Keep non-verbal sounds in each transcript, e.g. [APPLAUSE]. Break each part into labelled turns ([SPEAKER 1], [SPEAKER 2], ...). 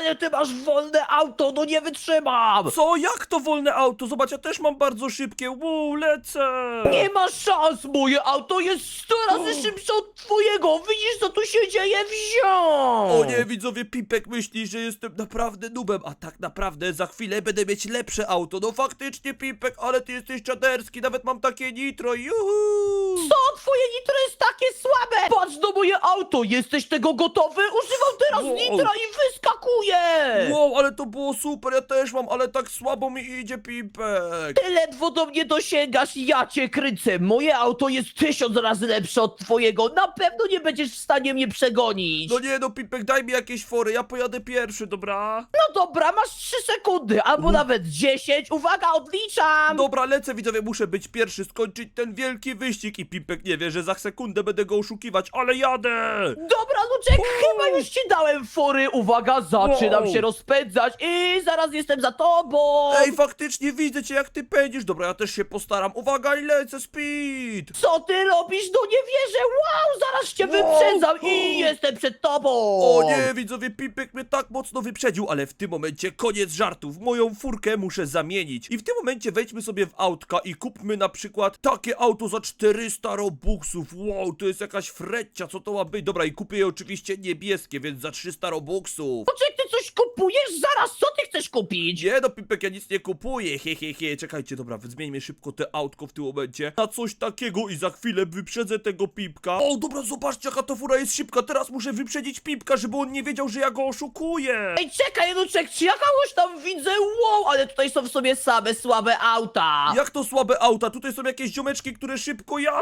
[SPEAKER 1] ale ty masz wolne auto, no nie wytrzymam!
[SPEAKER 2] Co? Jak to wolne auto? Zobacz, ja też mam bardzo szybkie. Wow, lecę!
[SPEAKER 1] Nie ma szans, moje auto jest 100 razy szybsze od twojego! Widzisz, co tu się dzieje? Wziął!
[SPEAKER 2] O nie, widzowie, Pipek myśli, że jestem naprawdę nubem, a tak naprawdę za chwilę będę mieć lepsze auto. No faktycznie, Pipek, ale ty jesteś czaderski, nawet mam takie nitro, juhu!
[SPEAKER 1] Co? Twoje nitro jest takie słabe! Patrz na moje auto! Jesteś tego gotowy? Używam teraz
[SPEAKER 2] Wow.
[SPEAKER 1] nitra i wyskakuję!
[SPEAKER 2] Wow, ale to było super, ja też mam, ale tak słabo mi idzie, Pipek.
[SPEAKER 1] Ty ledwo do mnie dosięgasz, ja cię krycę! Moje auto jest tysiąc razy lepsze od twojego! Na pewno nie będziesz w stanie mnie przegonić!
[SPEAKER 2] No nie no, Pipek, daj mi jakieś fory, ja pojadę pierwszy, dobra?
[SPEAKER 1] No dobra, masz 3 sekundy, albo nawet 10. Uwaga, odliczam!
[SPEAKER 2] Dobra, lecę, widzowie, muszę być pierwszy, skończyć ten wielki wyścig i Pipek nie wie, że za sekundę będę go oszukiwać, ale jadę!
[SPEAKER 1] Dobra, Luczek, chyba już ci dałem fory. Uwaga, zaczynam
[SPEAKER 2] Wow.
[SPEAKER 1] się rozpędzać i zaraz jestem za tobą.
[SPEAKER 2] Ej, faktycznie widzę cię, jak ty pędzisz, dobra, ja też się postaram, uwaga i lecę, speed!
[SPEAKER 1] Co ty robisz? No nie wierzę! Wow, zaraz cię
[SPEAKER 2] Wow.
[SPEAKER 1] wyprzedzam i jestem przed tobą!
[SPEAKER 2] O nie, widzowie, Pipek mnie tak mocno wyprzedził, ale w tym momencie koniec żartów. Moją furkę muszę zamienić. I w tym momencie wejdźmy sobie w autka i kupmy na przykład takie auto za 400 robuxów. Wow, to jest jakaś frecia, co to ma być? Dobra, i kupię je oczywiście niebieskie, więc za 300 robuxów.
[SPEAKER 1] Poczekaj, ty coś kupujesz? Zaraz, co ty chcesz kupić?
[SPEAKER 2] Nie no, Pipek, ja nic nie kupuję, he, he, he. Czekajcie, dobra, zmieńmy szybko te autko w tym momencie na coś takiego i za chwilę wyprzedzę tego Pipka. O, dobra, zobaczcie, jaka ta fura jest szybka. Teraz muszę wyprzedzić Pipka, żeby on nie wiedział, że ja go oszukuję.
[SPEAKER 1] Ej, czekaj, Luczek, czy ja kogoś tam widzę? Wow, ale tutaj są w sobie same słabe auta.
[SPEAKER 2] Jak to słabe auta? Tutaj są jakieś ziomeczki, które szybko jadą.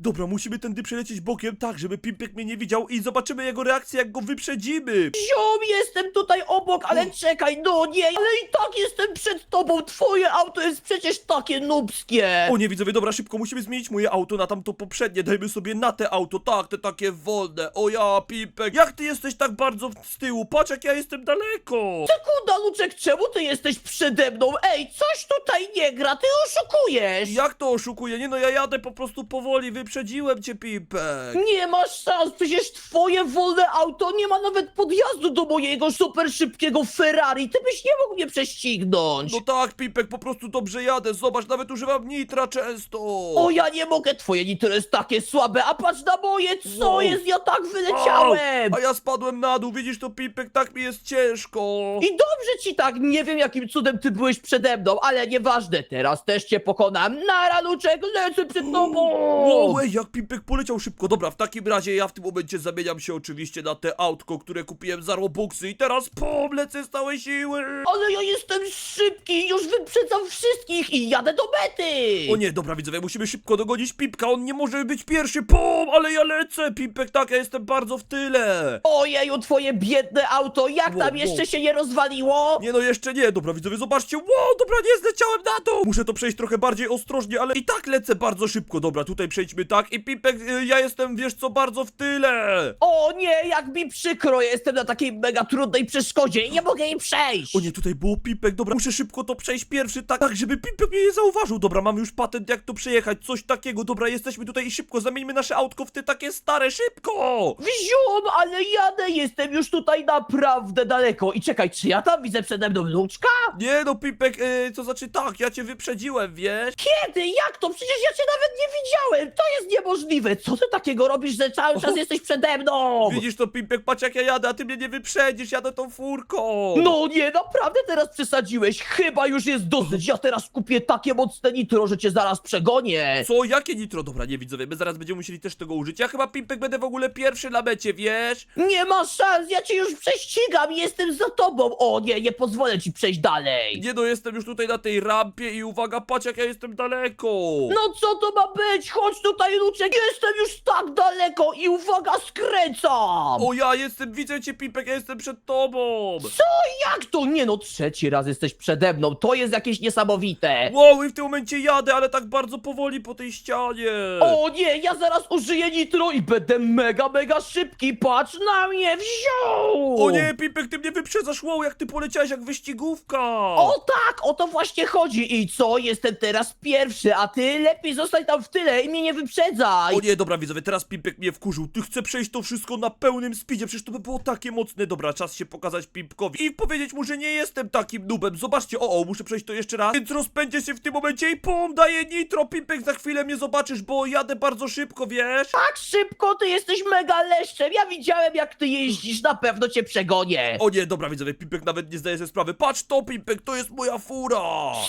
[SPEAKER 2] Dobra, musimy tędy przelecieć bokiem tak, żeby Pimpek mnie nie widział i zobaczymy jego reakcję, jak go wyprzedzimy.
[SPEAKER 1] Ziom, jestem tutaj obok, ale czekaj, no nie, ale i tak jestem przed tobą. Twoje auto jest przecież takie nubskie.
[SPEAKER 2] O nie, widzowie, dobra, szybko musimy zmienić moje auto na tamto poprzednie. Dajmy sobie na te auto, tak, te takie wolne. O ja, Pimpek, jak ty jesteś tak bardzo z tyłu? Patrz, jak ja jestem daleko.
[SPEAKER 1] Sekunda, Luczek, czemu ty jesteś przede mną? Ej, coś tutaj nie gra, ty oszukujesz!
[SPEAKER 2] Jak to oszukuję? Nie no, ja jadę po prostu powoli, wyprzedziłem cię, Pimpek.
[SPEAKER 1] Nie masz szans, przecież twoje wolne auto nie ma nawet podjazdu do mojego super szybkiego Ferrari, ty byś nie mógł mnie prześcignąć!
[SPEAKER 2] No tak, Pimpek, po prostu dobrze jadę. Zobacz, nawet używam nitra często.
[SPEAKER 1] O, ja nie mogę, twoje nitro jest takie słabe, a patrz na moje, co
[SPEAKER 2] Wow.
[SPEAKER 1] jest, ja tak wyleciałem!
[SPEAKER 2] A ja spadłem na dół, widzisz to, Pimpek, tak mi jest ciężko.
[SPEAKER 1] I dobrze ci tak, nie wiem jakim cudem ty byłeś przede mną, ale nieważne, teraz też cię pokonam. Nara, Luczek, lecę przed tobą!
[SPEAKER 2] Wow, ej, jak Pimpek poleciał szybko. Dobra, w takim razie ja w tym momencie zamieniam się oczywiście na te autko, które kupiłem za Robuxy i teraz pom, lecę z całej siły.
[SPEAKER 1] Ale ja jestem szybki, już wyprzedzam wszystkich i jadę do mety!
[SPEAKER 2] O nie, dobra widzowie, musimy szybko dogonić Pipka, on nie może być pierwszy, pom, ale ja lecę, Pimpek, tak, ja jestem bardzo w tyle.
[SPEAKER 1] Ojeju, twoje biedne auto, jak
[SPEAKER 2] Wow,
[SPEAKER 1] tam jeszcze się nie rozwaliło?
[SPEAKER 2] Nie no, jeszcze nie, dobra widzowie, zobaczcie, wow, dobra, nie zleciałem na dół. Muszę to przejść trochę bardziej ostrożnie, ale i tak lecę bardzo szybko, dobra, tutaj przejdźmy tak i Pipek, y, ja jestem, wiesz co, bardzo w tyle.
[SPEAKER 1] O nie, jak mi przykro, ja jestem na takiej mega trudnej przeszkodzie i nie mogę jej przejść!
[SPEAKER 2] O nie, tutaj było Pipek, dobra, muszę szybko to przejść pierwszy, tak, tak, żeby Pipek mnie nie zauważył. Dobra, mam już patent, jak to przejechać, coś takiego, dobra, jesteśmy tutaj i szybko, zamieńmy nasze autko w te takie stare, szybko!
[SPEAKER 1] Wziąłem, ale jadę, jestem już tutaj naprawdę daleko. I czekaj, czy ja tam widzę przede mną Luczka?
[SPEAKER 2] Nie no, Pipek, yy, to znaczy tak, ja cię wyprzedziłem, wiesz?
[SPEAKER 1] Kiedy? Jak to? Przecież ja cię nawet nie widziałem! To jest niemożliwe! Co ty takiego robisz, że cały czas jesteś przede mną?
[SPEAKER 2] Widzisz to, Pipek, patrz jak ja jadę, a ty mnie nie wyprzedzisz, jadę tą furką!
[SPEAKER 1] No nie, naprawdę teraz przesadziłeś. Chyba już jest dosyć. Ja teraz kupię takie mocne nitro, że cię zaraz przegonię.
[SPEAKER 2] Co? Jakie nitro? Dobra, nie widzowie, my zaraz będziemy musieli też tego użyć. Ja chyba, Pipek, będę w ogóle pierwszy na mecie, wiesz?
[SPEAKER 1] Nie ma szans, ja cię już prześcigam, jestem za tobą. O nie, nie pozwolę ci przejść dalej.
[SPEAKER 2] Nie no, jestem już tutaj na tej rampie i uwaga, patrz jak ja jestem daleko!
[SPEAKER 1] No co to ma być? Chodź tutaj, Luczek, jestem już tak daleko i uwaga, skręcam!
[SPEAKER 2] O ja jestem, widzę cię, Pipek, ja jestem przed tobą!
[SPEAKER 1] Co? Jak to? Nie no, trzeci raz jesteś przede mną, to jest jakieś niesamowite.
[SPEAKER 2] Wow, i w tym momencie jadę, ale tak bardzo powoli po tej ścianie.
[SPEAKER 1] O nie, ja zaraz użyję nitro i będę mega, mega szybki, patrz na mnie, wziął!
[SPEAKER 2] O nie, Pipek, ty mnie wyprzedzasz, wow, jak ty poleciałeś jak wyścigówka.
[SPEAKER 1] O tak, o to właśnie chodzi i co? Jestem teraz pierwszy, a ty lepiej zostań tam w tyle i mnie nie wyprzedzaj.
[SPEAKER 2] O nie, dobra widzowie, teraz Pipek mnie wkurzył. Ty chcę przejść to wszystko na pełnym speedzie, przecież to by było takie mocne. Dobra, czas się pokazać Pimpkowi i powiedzieć mu, że nie jestem takim nubem. Zobaczcie, o, o, muszę przejść to jeszcze raz. Więc rozpędzę się w tym momencie i pum, daję nitro. Pimpek, za chwilę mnie zobaczysz, bo jadę bardzo szybko, wiesz?
[SPEAKER 1] Tak szybko, ty jesteś mega leszczem. Ja widziałem, jak ty jeździsz, na pewno cię przegonię.
[SPEAKER 2] O nie, dobra widzowie, Pimpek nawet nie zdaje sobie sprawy. Patrz to, Pimpek, to jest moja fura!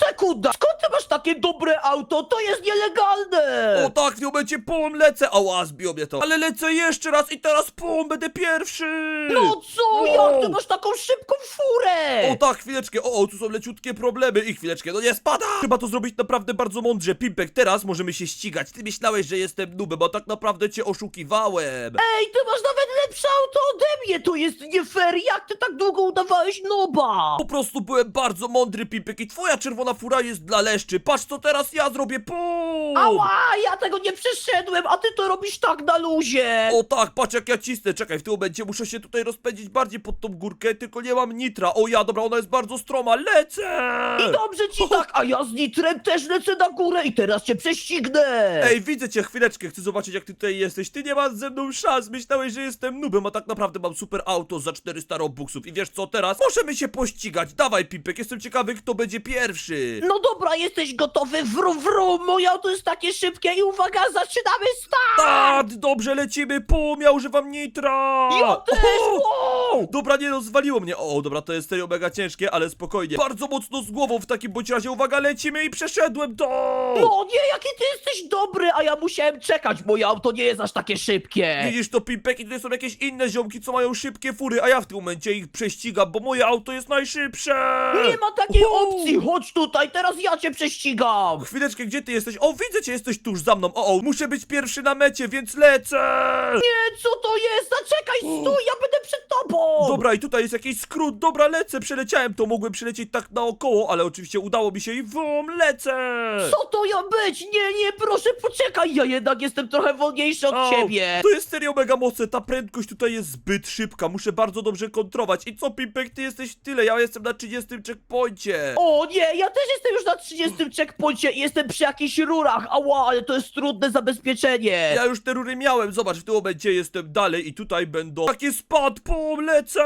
[SPEAKER 1] Sekunda, skąd ty masz takie dobre auto? To jest nielegalne.
[SPEAKER 2] O tak, w tym momencie pum, lecę! Ała, zbiło mnie to. Ale lecę jeszcze raz i teraz pum, będę pierwszy!
[SPEAKER 1] No co,
[SPEAKER 2] Wow.
[SPEAKER 1] jak ty masz taką szybką furę?
[SPEAKER 2] O tak, chwileczkę, o, o, tu są leciutkie problemy i chwileczkę, no nie spada! Trzeba to zrobić naprawdę bardzo mądrze. Pimpek, teraz możemy się ścigać. Ty myślałeś, że jestem nubem, a tak naprawdę cię oszukiwałem.
[SPEAKER 1] Ej, ty masz nawet lepsze auto ode mnie, to jest nie fair, jak ty tak długo udawałeś noba?
[SPEAKER 2] Po prostu byłem bardzo mądry, Pimpek, i twoja czerwona fura jest dla leszczy. Patrz, co teraz ja zrobię, pum!
[SPEAKER 1] Ała, ja tego nie przeszedłem, a ty to robisz tak na luzie.
[SPEAKER 2] O tak, patrz jak ja cisnę, czekaj, w tym momencie muszę się tutaj rozpędzić bardziej pod tą górkę, tylko nie mam nitra. O ja, dobra, ona jest bardzo stroma, lecę!
[SPEAKER 1] I dobrze ci tak, a ja z Nitrem też lecę na górę i teraz cię prześcignę.
[SPEAKER 2] Ej, widzę cię, chwileczkę, chcę zobaczyć jak ty tutaj jesteś. Ty nie masz ze mną szans, myślałeś, że jestem nubem, a tak naprawdę mam super auto za 400 robuxów. I wiesz co teraz? Możemy się pościgać, dawaj Pipek, jestem ciekawy kto będzie pierwszy.
[SPEAKER 1] No dobra, jesteś gotowy, wrum wrum, moje auto jest takie szybkie i uwaga, zaczynamy start!
[SPEAKER 2] Tak, dobrze, lecimy, pum, ja używam nitra!
[SPEAKER 1] Ja też, wow!
[SPEAKER 2] Dobra, nie no, zwaliło mnie. O, dobra, to jest serio mega ciężkie, ale spokojnie. Bardzo mocno z głową w takim bądź razie. Uwaga, lecimy i przeszedłem to!
[SPEAKER 1] No nie, jaki ty jesteś dobry, a ja musiałem czekać, moje auto nie jest aż takie szybkie.
[SPEAKER 2] Widzisz to, Pimpek, i tutaj są jakieś inne ziomki, co mają szybkie fury, a ja w tym momencie ich prześcigam, bo moje auto jest najszybsze!
[SPEAKER 1] Nie ma takiej
[SPEAKER 2] Uhu.
[SPEAKER 1] opcji, chodź tutaj, teraz ja cię prześcigam.
[SPEAKER 2] Chwileczkę, gdzie ty jesteś? O, widzę cię, jesteś tuż za mną. O, o, muszę być pierwszy na mecie, więc lecę!
[SPEAKER 1] Nie, co to jest?
[SPEAKER 2] Dobra, i tutaj jest jakiś skrót, dobra, lecę, przeleciałem to, mogłem przelecieć tak naokoło, ale oczywiście udało mi się i wum, lecę!
[SPEAKER 1] Co to ja być? Nie, nie, proszę, poczekaj, ja jednak jestem trochę wolniejszy od ciebie.
[SPEAKER 2] To jest serio mega mocne, ta prędkość tutaj jest zbyt szybka, muszę bardzo dobrze kontrolować. I co, Pimpek, ty jesteś tyle, ja jestem na 30 checkpoincie.
[SPEAKER 1] O nie, ja też jestem już na 30 checkpoincie i jestem przy jakichś rurach. Ała, ale to jest trudne zabezpieczenie.
[SPEAKER 2] Ja już te rury miałem, zobacz, w tym momencie jestem dalej i tutaj będą takie spad, pum, lecę!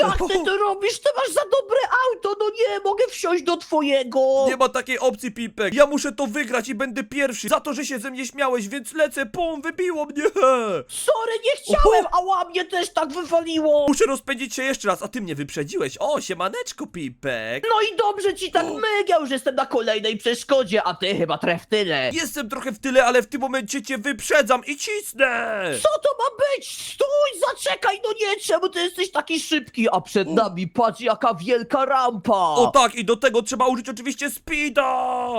[SPEAKER 1] Jak ty to robisz? Ty masz za dobre auto, no nie, mogę wsiąść do twojego.
[SPEAKER 2] Nie ma takiej opcji, Pimpek. Ja muszę to wygrać i będę pierwszy. Za to, że się ze mnie śmiałeś, więc lecę, pum, wybiło mnie. [LAUGHS]
[SPEAKER 1] Sorry, nie chciałem, ała, mnie też tak wywaliło.
[SPEAKER 2] Muszę rozpędzić się jeszcze raz, a ty mnie wyprzedziłeś. O, siemaneczko, Pimpek.
[SPEAKER 1] No i dobrze ci tak ja już jestem na kolejnej przeszkodzie, a ty chyba tref tyle.
[SPEAKER 2] Jestem trochę w tyle, ale w tym momencie cię wyprzedzam i cisnę.
[SPEAKER 1] Co to ma być? Stój, zaczekaj, no nie, czemu ty jesteś taki szybki? A przed nami patrz jaka wielka rampa.
[SPEAKER 2] O tak, i do tego trzeba użyć oczywiście speeda.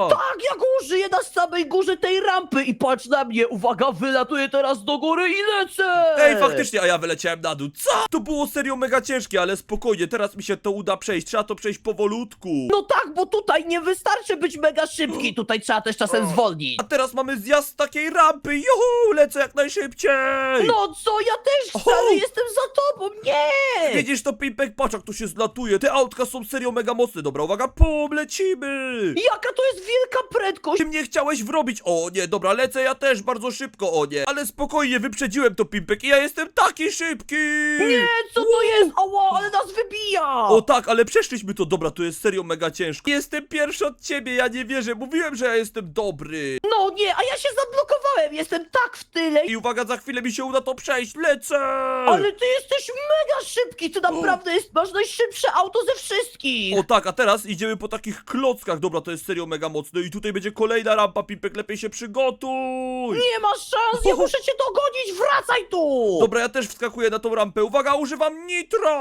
[SPEAKER 1] Tak, ja użyję na samej górze tej rampy i patrz na mnie, uwaga, wylatuję teraz do góry i lecę!
[SPEAKER 2] Ej, faktycznie, a ja wyleciałem na dół. Co? To było serio mega ciężkie, ale spokojnie, teraz mi się to uda przejść. Trzeba to przejść powolutku.
[SPEAKER 1] No tak, bo tutaj nie wystarczy być mega szybki, tutaj trzeba też czasem zwolnić.
[SPEAKER 2] A teraz mamy zjazd z takiej rampy. Juhu, lecę jak najszybciej.
[SPEAKER 1] No co, ja też chcę, ale jestem za tobą, nie!
[SPEAKER 2] Widzisz to, Pimpek? Patrz jak to się zlatuje. Te autka są serio mega mocne. Dobra, uwaga, pum, lecimy.
[SPEAKER 1] Jaka to jest wielka prędkość!
[SPEAKER 2] Ty mnie chciałeś wrobić. O nie, dobra, lecę ja też bardzo szybko, o nie. Ale spokojnie, wyprzedziłem to, Pimpek i ja jestem taki szybki.
[SPEAKER 1] Nie, co to jest? Ała, ale nas wybija!
[SPEAKER 2] O tak, ale przeszliśmy to, dobra, to jest serio mega ciężko. Jestem pierwszy od ciebie, ja nie wierzę, mówiłem, że ja jestem dobry.
[SPEAKER 1] No nie, a ja się zablokowałem, jestem tak w tyle.
[SPEAKER 2] I uwaga, za chwilę mi się uda to przejść, lecę!
[SPEAKER 1] Ale ty jesteś mega szybki, ty naprawdę jest, masz najszybsze auto ze wszystkich.
[SPEAKER 2] O tak, a teraz idziemy po takich klockach, dobra, to jest serio mega mocne i tutaj będzie kolejna rampa, Pipek, lepiej się przygotuj!
[SPEAKER 1] Nie masz szans, ja muszę cię dogonić, wracaj tu!
[SPEAKER 2] Dobra, ja też wskakuję na tą rampę, uwaga, używam nitro!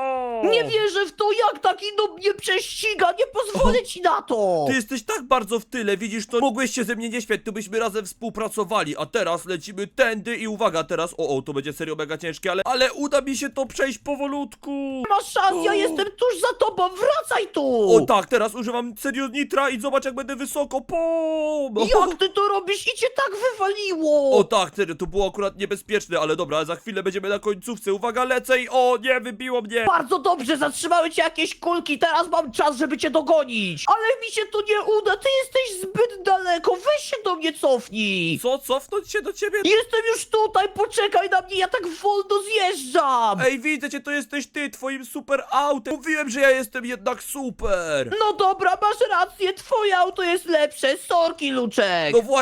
[SPEAKER 1] Nie wierzę w to, jak taki noob mnie prześciga, nie pozwolę ci na to!
[SPEAKER 2] Ty jesteś tak bardzo w tyle, widzisz to? Mogłeś się ze mnie nie śmiać, to byśmy razem współpracowali, a teraz lecimy tędy i uwaga, teraz, o, o, to będzie serio mega ciężkie, ale, ale uda mi się to przejść powolutku!
[SPEAKER 1] Nie masz szans, ja jestem tuż za tobą, wracaj tu!
[SPEAKER 2] O tak, teraz używam serio nitra i zobacz jak będę wysoko, pum!
[SPEAKER 1] Jak ty to robisz i cię tak wywaliło?
[SPEAKER 2] O tak, serio, to było akurat niebezpieczne, ale dobra, za chwilę będziemy na końcówce. Uwaga, lecę i o nie, wybiło mnie!
[SPEAKER 1] Bardzo dobrze, zatrzymały cię jakieś kulki, teraz mam czas, żeby cię dogonić. Ale mi się to nie uda, ty jesteś zbyt daleko, weź się do mnie cofnij.
[SPEAKER 2] Co, cofnąć się do ciebie?
[SPEAKER 1] Jestem już tutaj, poczekaj na mnie, ja tak wolno zjeżdżam.
[SPEAKER 2] Ej, widzę cię, to jesteś ty, twoim super autem. Mówiłem, że ja jestem jednak super.
[SPEAKER 1] No dobra, masz rację, twoje auto jest lepsze, sorki, Luczek.
[SPEAKER 2] No właśnie,